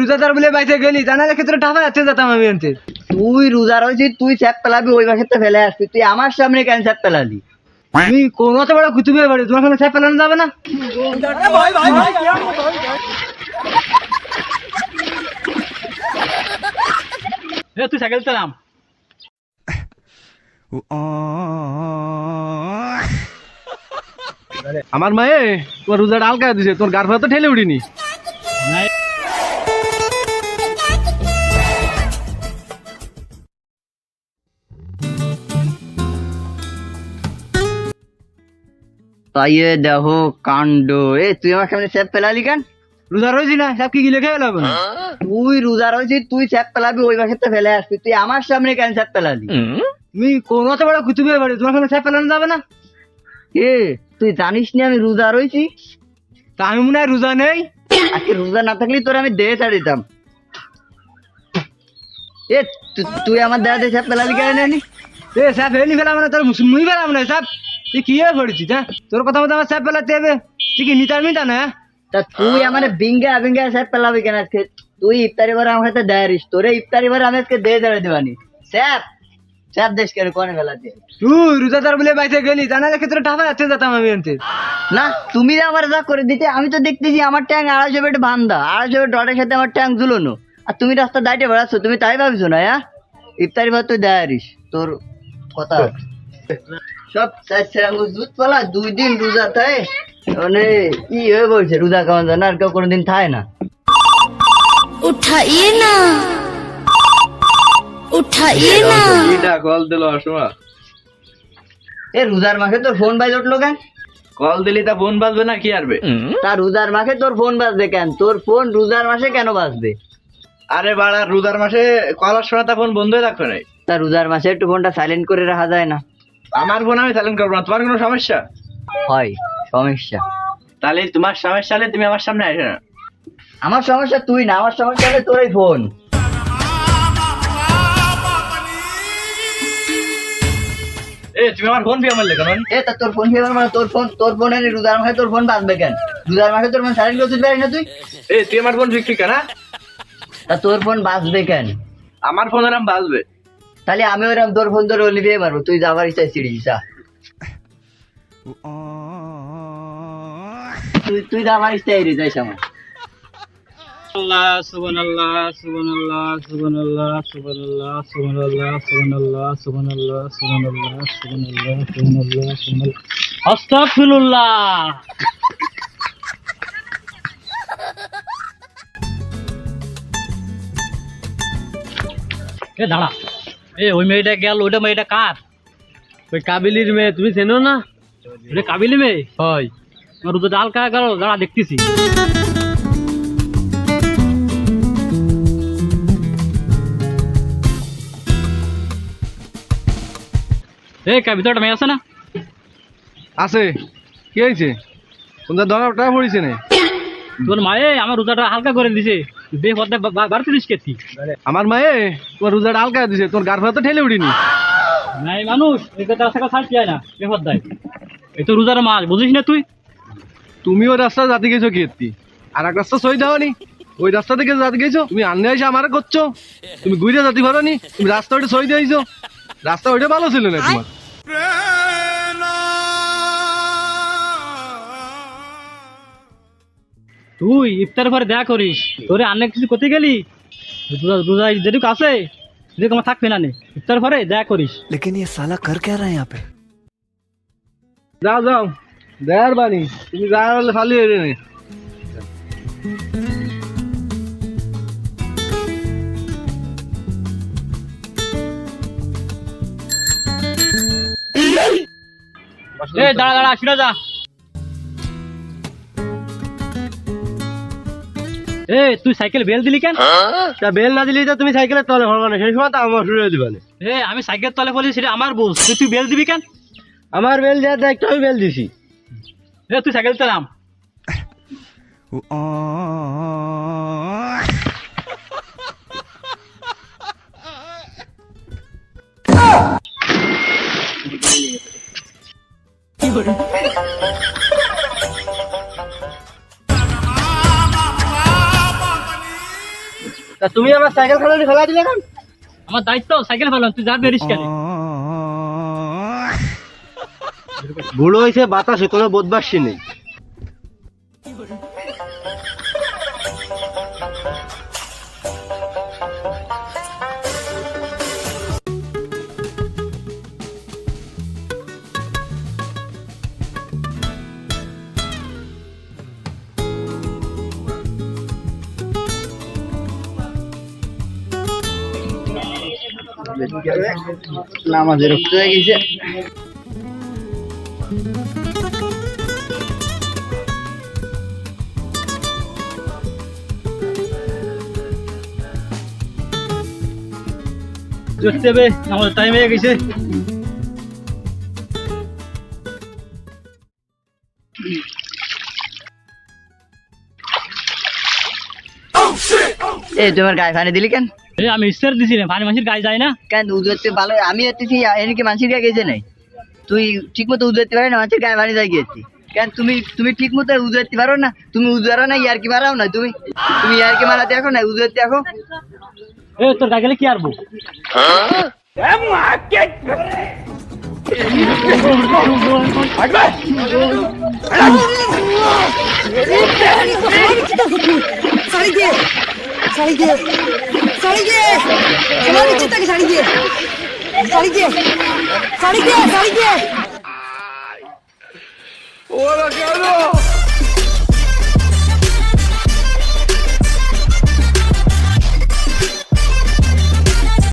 রোজাদার বলে বাইতে গেলি তা নাহলে ক্ষেত্রে টাকা যাচ্ছে যেতাম আমি আনতে। তুই রোজা রয়েছিস তুই স্যাপ পেলাবি ওই মাসে তো ফেলে আসবি তুই আমার সামনে কেন স্যাপ পেলালি? তুমি কোন অত বড় কুতুবে বাড়ি তোমার সামনে সাহেব পেলানো যাবে না? তুই সাইকেল চালাম আমার মায়ে তোমার রোজাটা আলকা দিছে তোর গার তো ঠেলে উঠিনি। তাই এ দেখো কাণ্ড। এ তুই আমার সামনে স্যাপ কেন? রোজা রয়েছি না? কি গিলে খেয়ে লাগবে তুই রোজা রয়েছিস তুই স্যাপ ওই তো ফেলে আসবি। তুই আমার সামনে কেন স্যাপ তুমি কোন অত বড় কুতুবে বাড়ি তোমার সামনে যাবে না? এ তুই জানিস না আমি রোজা রয়েছি তা আমি মনে হয় রোজা নেই। আজকে রোজা না থাকলে তোর আমি দেহে ছাড় দিতাম। এ তুই আমার দেয়া দিয়ে স্যাপ পেলালি কেন এ সাহেব এলি ফেলাম না তোর মুই ফেলাম না সাহেব তুই কি পড়েছিস হ্যাঁ? তোর কথা মতো আমার সাহেব পেলাতে হবে। তুই কি নিতার মিটা না হ্যাঁ? তা তুই আমার বিঙ্গা বিঙ্গা স্যাপ পেলাবি কেন আজকে? তুই ইফতারি বার আমার হাতে দেয়ারিস তোরে ইফতারি বার আমি আজকে দেহে ছাড়ে দিবানি স্যাপ! স্যাপ দেশ কেন কোনে ফেলাতে? তুই রোজাদার বলে বাইতে গেলি তা নাহলে ক্ষেত্রে টাকা যাচ্ছে যেতাম আমি আনতে না তুমি যে আমার যা করে দিতে আমি তো দেখতেছি আমার ট্যাং আড়াইশো বেড বান্ধা আড়াইশো বেড ডটের সাথে আমার ট্যাং ঝুলোনো। আর তুমি রাস্তা দাইটে বেড়াচ্ছ তুমি তাই ভাবছ না হ্যাঁ? ইফতারি ভাত তুই দেয়ারিস তোর কথা। সব চারশো দুই দিন রোজা থাকে। মানে ই হয়ে বলছে রোজা খাওয়া যায় না আর কেউ কোনোদিন থাকে না। উঠাইয়ে না। উঠাইয়ে না। এটা কল দিল অসমা। এ রোজার মাকে তোর ফোন বাজ উঠল কেন? কল দিলি তা ফোন বাজবে না কি আরবে? তা রোজার মাকে তোর ফোন বাজবে কেন? তোর ফোন রোজার মাসে কেন বাজবে? আরে বাড়া রোজার মাসে কল তা ফোন বন্ধ হয়ে রাখবে তা রোজার মাসে একটু ফোনটা সাইলেন্ট করে রাখা যায় না। আমার ফোন আমি সাইলেন্ট করব না। তোমার কোনো সমস্যা? হয় সমস্যা। তাহলে তোমার সমস্যা হলে তুমি আমার সামনে আসে না। আমার সমস্যা তুই না আমার সমস্যা হলে তোরই ফোন এ তুমি আমার ফোন পেয়ে এ তা তোর ফোন মানে তোর ফোন তোর ফোনে তোর ফোন কেন? তোর ফোন সাইলেন্ট করতে পারিস না তুই? এ তুই আমার ফোন কেনা? তা তোর ফোন বাজবে কেন? আমার ফোন বাজবে তাহলে আমি ওরকম তোর ফোন ধরে ওলি পেয়ে মারবো তুই যাবার ইচ্ছা সিঁড়ি যা তুই তুই যাবার ইচ্ছা এড়ি যাইস আমার দাঁড়া এ ওই মেয়েটা গেল ওইটা মেয়েটা কার? ওই কাবিলির মেয়ে তুমি চেনো না? ওটা কাবিলি মেয়ে? হয়। আমার তো ডাল কায়া গেল দাঁড়া দেখতেছি। এ কা ভিতরটা মেয়ে আছে না? আছে। কি হয়েছে? কোনটা দরা টাকা পড়েছে না তোর মায়ে আমার রোজাটা হালকা করে দিছে। কেতি আমার মায়ে তোমার রোজাটা আলকা দিছে তোর গার তো ঠেলে উঠিনি নাই মানুষ এই কথা যায় না তো রোজার মাছ বুঝিস না তুই? তুমি ওই রাস্তা জাতি গেছো কি এত্তি? আর এক রাস্তা সই দাওনি ওই রাস্তা থেকে জাতি গেছো তুমি আন্নে এসে আমার করছ। তুমি ঘুরে জাতি পারো নি তুমি রাস্তা ওইটা সই দিয়েছ। রাস্তা ওইটা ভালো ছিল না তোমার। তুই ইফতার পরে দেখা করিস। তোরে অনেক কিছু করতে গেলি? রোজা যেটুক আছে সেটুকু আমার থাকবে না ইফতার পরে দেখা করিস। লেকিন ইয়ে সালা কর কে রা ইয়াহ যাও যাও। দেয়ার বানি তুমি যা বলে ফালি হইবে না দাঁড়া দাঁড়া সিরা যা। এ তুই সাইকেল বেল দিলি কেন? তা বেল না দিলেই তো তুমি সাইকেলের তলে ভরবা না সেই সময় তো আমার শুরু দিবা না। এ আমি সাইকেল তলে বলি সেটা আমার বল তুই তুই বেল দিবি কেন? আমার বেল দেওয়ার দায়িত্ব আমি বেল দিছি। এ তুই সাইকেল চালাম। তা তুমি আমার সাইকেল খালি ফেলা দিলে কেন? আমার দায়িত্ব সাইকেল ফেলাম তুই যা বেরিস কেন? বুড়ো হয়েছে বাতাসে কোনো বোধবাসী নেই। নামাজের রক্ত হয়ে গেছে আমাদের টাইম হয়ে গেছে এই তোমার গায়ে ফানি দিলি কেন? আমি ইস্তার দিছি না ভারী মানুষের গায়ে যায় না কেন দুধ হচ্ছে ভালো আমি হচ্ছি এনেকে মানুষের গায়ে গেছে নাই তুই ঠিক মতো উজু পারে না মানুষের গায়ে বাড়ি যায় গেছি কেন তুমি তুমি ঠিক মতো উজু পারো না তুমি উজু পারো না ইয়ারকি মারাও না তুমি তুমি ইয়ারকি মারাতে দেখো না উজু দেখো এ তোর গায়ে গেলে কি আরবো সারি സാരിക്ക് സാരിക്ക് സമാനിച്ചിട്ടൊക്കെ സാരിക്ക് സാരിക്ക് സാരിക്ക് സാരിക്ക് ഓരോ